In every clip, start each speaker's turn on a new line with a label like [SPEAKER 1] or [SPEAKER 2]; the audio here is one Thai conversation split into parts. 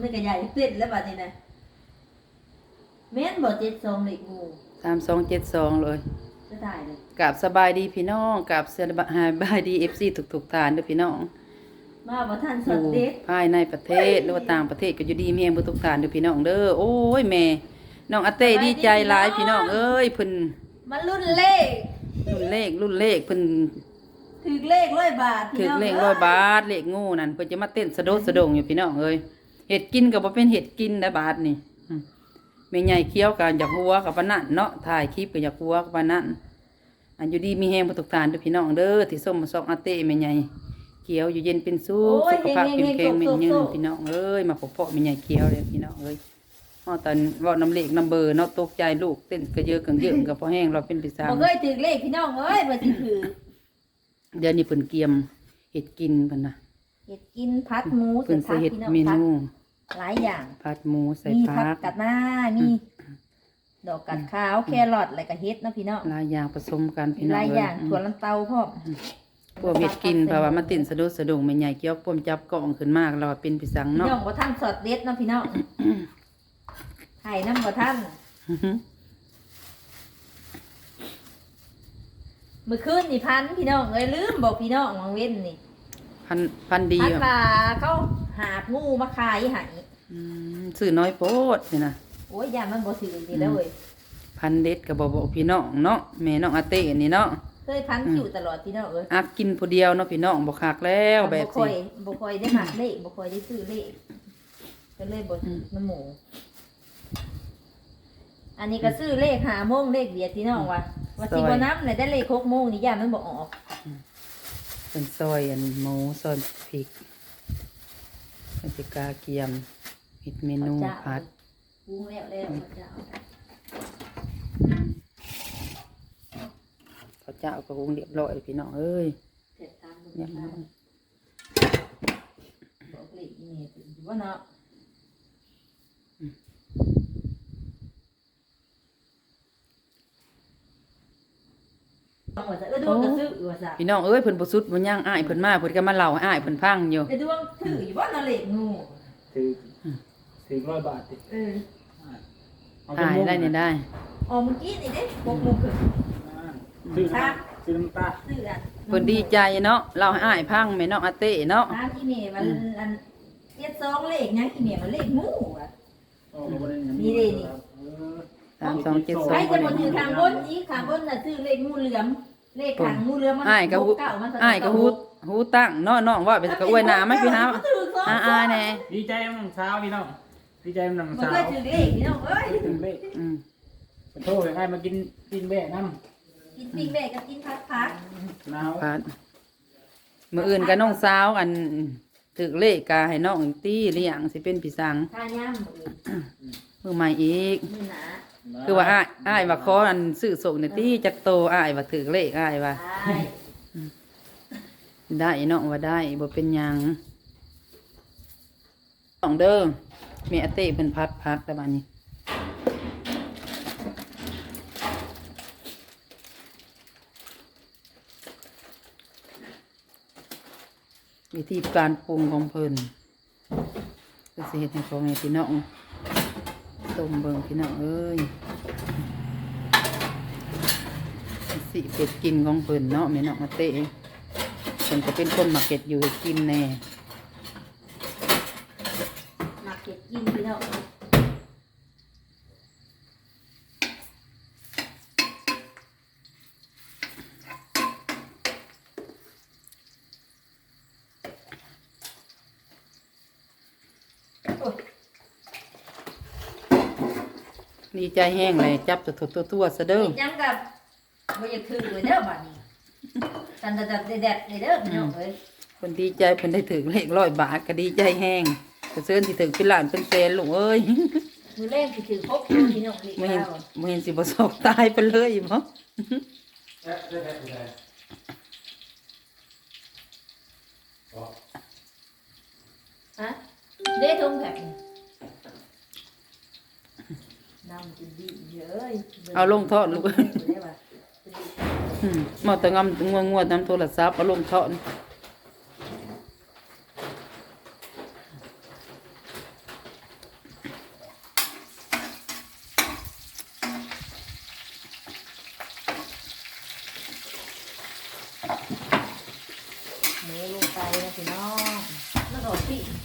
[SPEAKER 1] มันก็ใหญ่เต้นแล้วบัดนี้นะแม่นบ่เจ็ดสองเหล็กงู
[SPEAKER 2] ตามสองเจ็ดสองเลย
[SPEAKER 1] จะได้เลย
[SPEAKER 2] กับสบายดีพี่น้องกับสบายดีเอฟซีทุกๆทานเด้อพี่น้อง
[SPEAKER 1] มาบ่ทันส
[SPEAKER 2] อ
[SPEAKER 1] ด
[SPEAKER 2] ยู่
[SPEAKER 1] เด็ด
[SPEAKER 2] ภายในประเทศหรือว่าต่างประเทศก็อยู่ดีมีแฮงบ่ทุกทานเด้อพี่น้องเด้อโอ้ยแม่น้องอาเต้ดีใจหลายพี่น้องเอ้ยเพิ่น
[SPEAKER 1] มันรุ่นเลข
[SPEAKER 2] รุ่นเลขรุ่นเลขเพิ่น
[SPEAKER 1] ถือเลขร้อยบาท
[SPEAKER 2] ถึกเลขร้อยบาทเลขงูนั่นเพิ่นจะมาเต้นสะโดดสะดงอยู่พี่น้องเอ้ย เห็ดกินก็บ่เป็นเห็ดกินได้บาทนี่อืมแม่ใหญ่เคี้ยวก็อยากหัวกับปานนั้นเนาะถ่ายคลิปก็อยากหัวกับปานนั้นอันอยู่ดีมีแฮงบ่ทุกทานเด้อพี่น้องเด้อที่ส้มมาซอกอาเต้แม่ใหญ่เคี้ยวอยู่เย็นเป็นสุขสุขภาพเข้มแข็งแม่นยืนพี่น้องเอ้ยมาพบเพาะแม่ใหญ่เคี้ยวเลยพี่น้องเอ้ยฮอดตอนเว้าน้ำเลขน้ำเบอร์เนาะตกใจลูกเต้นกระเยอะกังเยอะกับพอแห้งเราเป็นปีศาจ
[SPEAKER 1] บ่เคยถือเลขพี่น้องเอ้ยบ่สิถือ
[SPEAKER 2] เดี๋ยวนี้เพิ่นเกียมเห็ดกินเพิ่นน่ะ
[SPEAKER 1] เฮ็ดกินพัดหมู
[SPEAKER 2] เพิ่นสิ
[SPEAKER 1] พัด
[SPEAKER 2] เฮ็ด
[SPEAKER 1] พี่น้อง
[SPEAKER 2] เม
[SPEAKER 1] พัด
[SPEAKER 2] นู
[SPEAKER 1] หลายอย่าง
[SPEAKER 2] ผัดหมูใส่
[SPEAKER 1] มี
[SPEAKER 2] ผั
[SPEAKER 1] ผัก
[SPEAKER 2] ก
[SPEAKER 1] กัดหน้ามีดอกกัดขาวแครอทอะไรก็เฮ็ดเนาะพี่น้อง
[SPEAKER 2] หลายอย่างผสมกันพี่น้อง
[SPEAKER 1] หลาย
[SPEAKER 2] เอ้
[SPEAKER 1] อยย่าง
[SPEAKER 2] อืม
[SPEAKER 1] ถั่วลันเตาพร้อม
[SPEAKER 2] พวกเห็ดกินเพราะว่ามาติ่นสะดุดสะดุ้งแม่ใหญ่เกี่ยวป้มจับกล่องขึ้นมากเราเป็นปีสัง
[SPEAKER 1] พี่
[SPEAKER 2] เนาะ
[SPEAKER 1] น้องบ่ทันสอดเด็ดเนาะพี่น้องไห้น้ำบ่ทันมื้อคืนนี่พันพี่น้องเอ้ยลืมบอกพี่น้องวังเว้นนี่
[SPEAKER 2] พันพันดี
[SPEAKER 1] พัน
[SPEAKER 2] อะ
[SPEAKER 1] ว่าเขาหาบงูมาขายให้
[SPEAKER 2] อืม ซื้อน้อยโพดนี่นะ
[SPEAKER 1] โอ้ยยามมันบ่ซื้อดีแล้วเว้ย
[SPEAKER 2] พันเด็ดกับบอกพี่น้องเนาะแม่น้องอาเต้นี่เนาะ
[SPEAKER 1] เคยพันอยู่ตลอดพี่น้องเอ้ย
[SPEAKER 2] อักกินผู้เดียวเนาะพี่น้องบอกคักแล้วแบบ
[SPEAKER 1] บ่ค่อ
[SPEAKER 2] สิ
[SPEAKER 1] ยบ่ค่อยได้หักเลขบ่ค่อยได้ซื้อเลขก็เลยบ่ซื้อน้ำหมูอันนี้ก็ซื้อเลขหาโมงเลขเดียวพี่น้องว่าว่าสิบ่นับเลยได้เลขหกโมงนี่ย่ามันบ่ออก
[SPEAKER 2] เป็นซอยอันหมูซอยพริกเป็นสิกาเกียม เฮ็ดเมนูผัด
[SPEAKER 1] ปรุงแล้วแล้วเขาจะเอา
[SPEAKER 2] ข้าวเจ้าก็คงเรียบร้อยพี่น้องเอ้ย
[SPEAKER 1] เสร็จตาม
[SPEAKER 2] เรียบร้อย
[SPEAKER 1] บอกเลขอีเมลอยู่ว่าเนาะเอาว่าซะเออดวงก็ซื้อว่าซะ
[SPEAKER 2] พี่น้องเอ้ยเพิ่นบ่สุดบ่ย่างอ้ายเพิ่นมาเพิ่นก็มาเล่าให้อ้ายเพิ่นฟังอยู่
[SPEAKER 1] ไอ้ดวงถืออยู่ว่าเนาะเลขงู
[SPEAKER 3] ถือ ถือร้อยบาทดิ
[SPEAKER 1] เออ
[SPEAKER 3] เอา
[SPEAKER 2] อ้ายได้นี่ได้
[SPEAKER 1] อ๋อเมื่อกี้นี่เด้หกโมงครึ่ง
[SPEAKER 3] ซื้อน้ำซื้อน้ำตา
[SPEAKER 1] ซื้ออัน
[SPEAKER 2] เพิ่นดีใจเนาะเล่าให้อ้ายฟังแม่น้องอาเต้เนาะ
[SPEAKER 1] ตามอีเมลมันอันเจ็ดสองเลขยังอีเมลมันเลขงูอะ
[SPEAKER 3] โอ้โหบ่ได้อย่าง
[SPEAKER 1] นี่ดินี่
[SPEAKER 3] เออ
[SPEAKER 2] สามสองเจ็ดสอ
[SPEAKER 1] ใครง
[SPEAKER 2] พ
[SPEAKER 1] จะ
[SPEAKER 2] อ
[SPEAKER 1] มา
[SPEAKER 2] ดี
[SPEAKER 1] ถือทางบนนี้ทางบนน่ะซื้อเลขงูเหลือม เลขขางงูเหลือมมัน
[SPEAKER 2] อ้ายก็ฮู้
[SPEAKER 1] เก้ามัน
[SPEAKER 2] อ้ายก็ฮู้ฮู้ตั้งเนาะน้องว่าเป็นก็อวยหน้าไหมพี่ฮะอ้าอ้าแน่
[SPEAKER 3] ดีใจมันเช้าพี่น้อง ดีใจมัน
[SPEAKER 1] มัน
[SPEAKER 3] เช้า
[SPEAKER 1] เคยถือเลขพี่น้องเอ้ย
[SPEAKER 3] ถึงเลข
[SPEAKER 2] อืม
[SPEAKER 3] ขอโทษให้มากินกินแบะน้
[SPEAKER 1] กินปิ้งแบกกับกินพัดพัดำ
[SPEAKER 3] หนาว
[SPEAKER 2] พาดมื้ออื่นก็น้องสาวอันถึกเลขกาให้น้องตี้เลี้ยงสิเป็นพี่สัง
[SPEAKER 1] ทานย่ำมือ
[SPEAKER 2] มื้อใหม่อีก
[SPEAKER 1] นี่นะ
[SPEAKER 2] คือว่าอ้ายอ้ายว่าขออันซื้อส่งในตี้จักโตอ้ายว่าถึกเลขอ้ายว่า
[SPEAKER 1] ได้
[SPEAKER 2] ได้น้องว่าได้บ่เป็นหยังน้องเด้อ แม่อเต้เพิ่นพัดพัดแต่บัดนี้วิธีการปรุงของเพิ่นก็สิเฮ็ดให้พ่อแม่พี่น้องต้มเบิ่งพี่น้องเอ้ยสิเป็ดกินของเพิ่นเนาะแม่น้องมาเตะเพิ่นก็เป็นคนมาเก็ดอยู่เฮ็ดกินแน่
[SPEAKER 1] หมั กเก็บกินพี่น้องโอ้ย
[SPEAKER 2] ดีใจแห้งเลยจับตัวตัวตัวๆซะเด้อ
[SPEAKER 1] เฮ็ดหยังกับบ่อยากถือเลยเด้อบัดนี้ตันตัดๆแดดๆเลยเด้อพี่น้องเอ้ย
[SPEAKER 2] เพิ่นดีใจเพิ่นได้ถึงเลขร้อยบาทก็ดีใจแห้ง ก็เชิญสิถึงเป็นหลานเป็นแสนลูกเอ้ย
[SPEAKER 1] มือเล่นสิถือพกอยู่พี่น้องนี่
[SPEAKER 2] บ่เห็น
[SPEAKER 1] ข้าว
[SPEAKER 2] บ่เห็นสิบสอกตายไปเลยบ่
[SPEAKER 1] ฮะเด้ทงแบบนี้น้ำจะดีเยอะ
[SPEAKER 2] เอาลงทอดลูกมหมอแต่งำงัวงัวๆนำโทรศัพท์เอาลงทอด
[SPEAKER 1] นะพี่น้องมันออก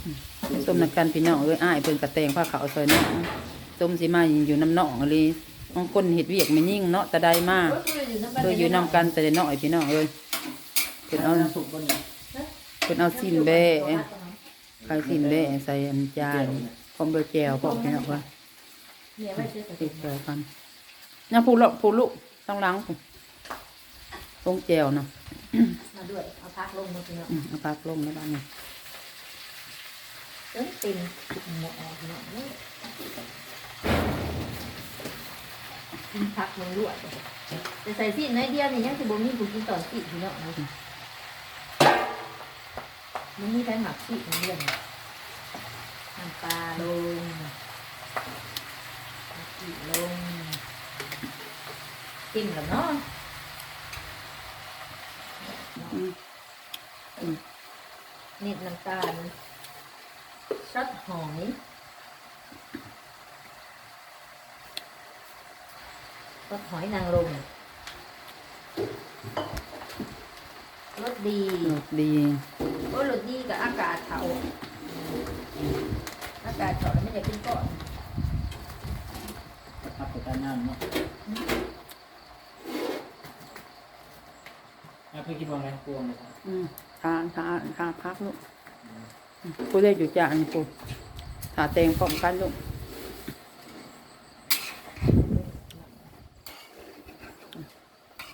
[SPEAKER 1] สิ
[SPEAKER 2] ส้มนักกันพี่น้องเอ้ยอ้ายเพิ่นกระแตงผ้าขาวซอยเนาะส้มสิมาอยู่น้ำหนองเลยบางคนเฮ็ดเวียกไม่ยิ่งเนาะแต่ใดมา
[SPEAKER 1] โอ้ยคืออยู่น้ำบ้าน
[SPEAKER 2] เพิ่นอยู่นำกันแต่ได้น้อยพี่น้องเอ้ยเพิ่นเอา
[SPEAKER 3] น้ำสุกบนเนี่ย
[SPEAKER 2] เพิ่นเอาสิ้นแบ่ไข่สิ้นแบ่ใส่อันจานพร้อมด้วยแจวพร้อมพี่น้องว่า
[SPEAKER 1] เนี่ยไว้เชื่อ
[SPEAKER 2] ติดต่อกันยังผู้ละผู้ลูกต้องล้างผู้ลงแจวเนาะ
[SPEAKER 1] มาด้วยเอาพักลงมาพี่น้อง
[SPEAKER 2] อืมเอาปากลงในบ้านนี่
[SPEAKER 1] เอ้ย ติ่งหมดออกพี่น้องนี่กินพักลงด้วยแต่ใส่สิน้อยเดียวนี่ยังสิบ่มีผู้กินต่อสิพี่น้องนะมันมีใครหมักสิในเรื่องน้ำปลาลงน้ำสิลงกินกับเนาะนิดน้ำตาล ช็อตหอยช็อตหอยนางรมรสดี
[SPEAKER 2] รสดี
[SPEAKER 1] โอ้รสดีกับอากาศเถาอากาศเถาแล้วไม่ได้เป็นก้อน
[SPEAKER 3] ทับกับการน้ำเนาะแล้วพี่คิดว่าไงกลัวไหมครับ
[SPEAKER 2] อืมทานทานทานพักลูก อืมผู้ได้อยู่จานผู้ถาแตงพร้อมกันลูก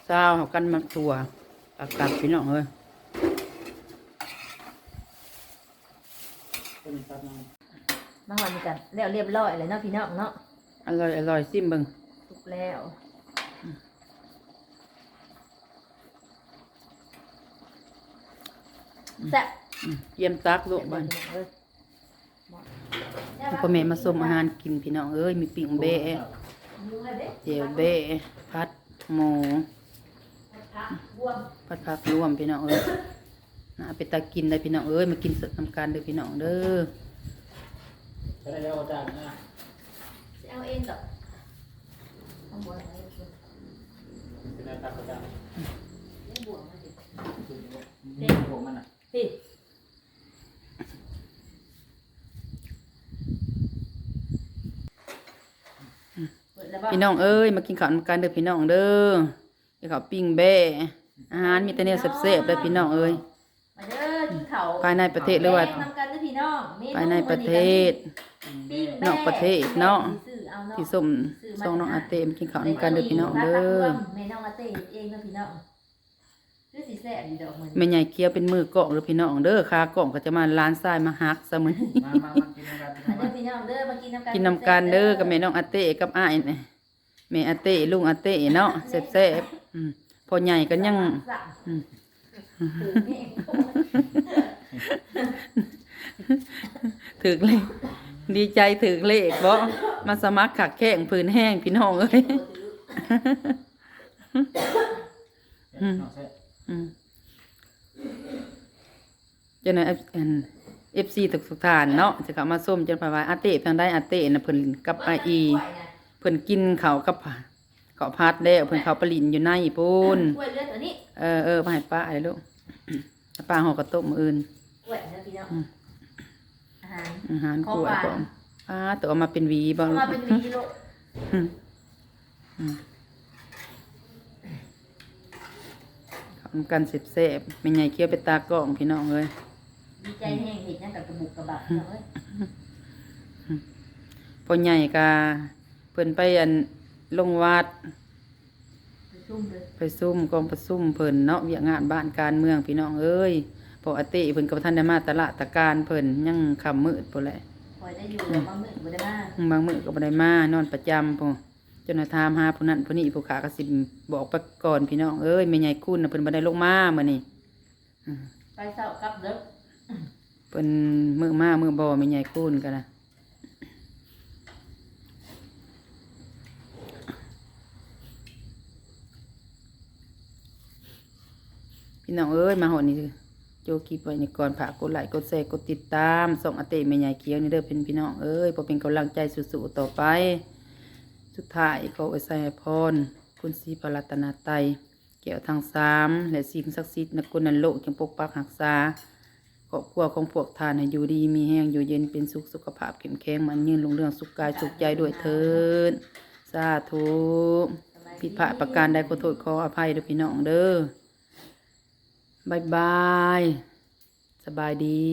[SPEAKER 2] เช้าเขากันมาตัวปากกัดพี่น้องเอ้ย
[SPEAKER 3] ต้นตัดน้
[SPEAKER 1] มาหอนกันแล้วเรียบร้อยเลยเนาะพี่น้องเนาะ
[SPEAKER 2] อร่อยอร่อยซิมเบิง
[SPEAKER 1] สุกแล้วแซ่บ
[SPEAKER 2] อืม เยี่ยมตักลูกบ้านพ่อแม่มาส่งอาหารกินพี่น้องเอ้ยมีปิ่งเบะเจียวเบะพัดหมูพัดผักรวมพี่น้องเอ้ยน่าไปตากินเลยพี่น้องเอ้ยมากินสดทำการเด้อพี่น้องเด้อำ
[SPEAKER 3] จะได้แล้วก็จ้างนะ
[SPEAKER 1] เอาเองกับข้างบนอะไร
[SPEAKER 3] จะได้ตัดก็จ้าง
[SPEAKER 1] เล่นบวกมาสิ
[SPEAKER 3] นี่พวกมันอะ
[SPEAKER 1] พี่เปิดแล้วป่ะ
[SPEAKER 2] พี่น้องเอ้ยมากินข้าวนำกันเด้อพี่น้องเด้อกินข้าวปิ้งแบ่อาหารมีแต่แนวแซ่บๆเด้อพี่น้องเอ้ย
[SPEAKER 1] มาเด้อกินเขา
[SPEAKER 2] ภายในประเทศหรือว่า
[SPEAKER 1] แบ่งนำกันเด้อพี่น้องเม
[SPEAKER 2] ภายในประเทศ
[SPEAKER 1] ปิ้ง
[SPEAKER 2] นอกประเทศเนาะ
[SPEAKER 1] ซื้อเอาเนาะ
[SPEAKER 2] ที่ส้มส่งน้องอาเต้มากินข้าวนำกันเด้อพี่น้องเด้อ
[SPEAKER 1] แม่น้องอาเต้เฮ็ดเองเด้อพี่น้องคือสิแซ่บดีดอกมัน
[SPEAKER 2] แม่ใหญ่เคี้ยวเป็นมือกล่องเด้อพี่น้องเด้อคากล่องก็จะมาล้านทรายมาหักซะมื้อนี้
[SPEAKER 3] มามามากินกัน
[SPEAKER 1] มาเด้อพี่น้องเด้อมากินนำกัน
[SPEAKER 2] กินนำกันเด้อกับแม่น้องอาเต้กับอ้ายนี่ แม่อาเต้ลุงอาเต้เนาะแซ่บๆอืมพ่อใหญ่ก็ยัง
[SPEAKER 1] สั่ง
[SPEAKER 2] อืม
[SPEAKER 1] ถือนี่
[SPEAKER 2] ถึกเลยดีใจถึกเลขบ่มาสมัครขักแข้งพื้นแห้งพี่น้องเอ้ย
[SPEAKER 3] น้องแซ่
[SPEAKER 2] อืมจนอันเอฟซีทุกสุกทานเนาะจะกลับมาส้มจนภาวาอาเต้ทางได้อาเต้น่ะเพิ่นกับไออี เพิ่นกินข้าวกับข้าวพัดแล้วเพิ่นข้าวปลาลินอยู่ในปูน
[SPEAKER 1] กล้วยเลือดตัวนี้
[SPEAKER 2] เออเออมาให้ป้าไอ้ลูกป้าห่อกระต้มมื้ออื่น
[SPEAKER 1] กล้วยนะพี่น้อง
[SPEAKER 2] อืม
[SPEAKER 1] อาหาร
[SPEAKER 2] อาหาร
[SPEAKER 1] ของ
[SPEAKER 2] กล้วย
[SPEAKER 1] หวาน
[SPEAKER 2] พร้อมป้าตัวเอามาเป็นหวีบ่
[SPEAKER 1] เอา
[SPEAKER 2] ลู
[SPEAKER 1] มากเป็นวีโล
[SPEAKER 2] ทำกันเสบๆเป็นไงเคี้ยวไปตากล้องพี่น้องเอ้ย
[SPEAKER 1] ดีใจแห้งเห็ดหยังกับกระบุกกระบักเนาะเอ้ย
[SPEAKER 2] พ่อใหญ่กา เพิ่นไปอันลงวัด
[SPEAKER 1] ไปซุ่มเลย
[SPEAKER 2] ไปซุ่มกองประซุ่มเพิ่นเนาะเวียกงานบ้านการเมืองพี่น้องเอ้ยพออาเต้เพิ่นกับท่านได้มาตลาดตะการเพิ่นยังคำมืดพุ่นแหละ
[SPEAKER 1] คอยได้อยู่แล้วบางมื้อบ่ได้มา
[SPEAKER 2] บางมื้อก็บ่ได้มานอนประจำพุ่นจนว่าถามหาผู้นั้นผู้นี้ผู้ขาก็สิบอกไปก่อนพี่น้องเอ้ยแม่ใหญ่คุณน่ะเพิ่นบ่ได้ลงมามื้อนี้
[SPEAKER 1] ไปเช้ากลับเด้อ
[SPEAKER 2] เพิ่นมื้อมามื้อบ่แม่ใหญ่คุณกันนะ พี่น้องเอ้ยมาหอนี่โยกีไปนี่ก่อนผ่ากดไลค์กดแชร์กดติดตามส่งอเตแม่ใหญ่เคี้ยวนี่เด้อเป็นพี่น้องเอ้ยพอเป็นกำลังใจสู้ๆต่อไป สุดท้ายก็อวยใส่พรคุณศรีพรัตนาไตเกี่ยวทางสามและสิ่งศักดิ์สิทธิ์นกุนันโลกยังปกปักหักษาครอบครัวของพวกท่านให้อยู่ดีมีแห้งอยู่เย็นเป็นสุขสุขภาพเข็มแข็งมันยืนลงเรื่องสุขกายสุขใจด้วยเถิดสาธุผิดพลาดประการใดขอโทษขออภัยเด้อพี่น้องเด้อ บายบาย สบายดี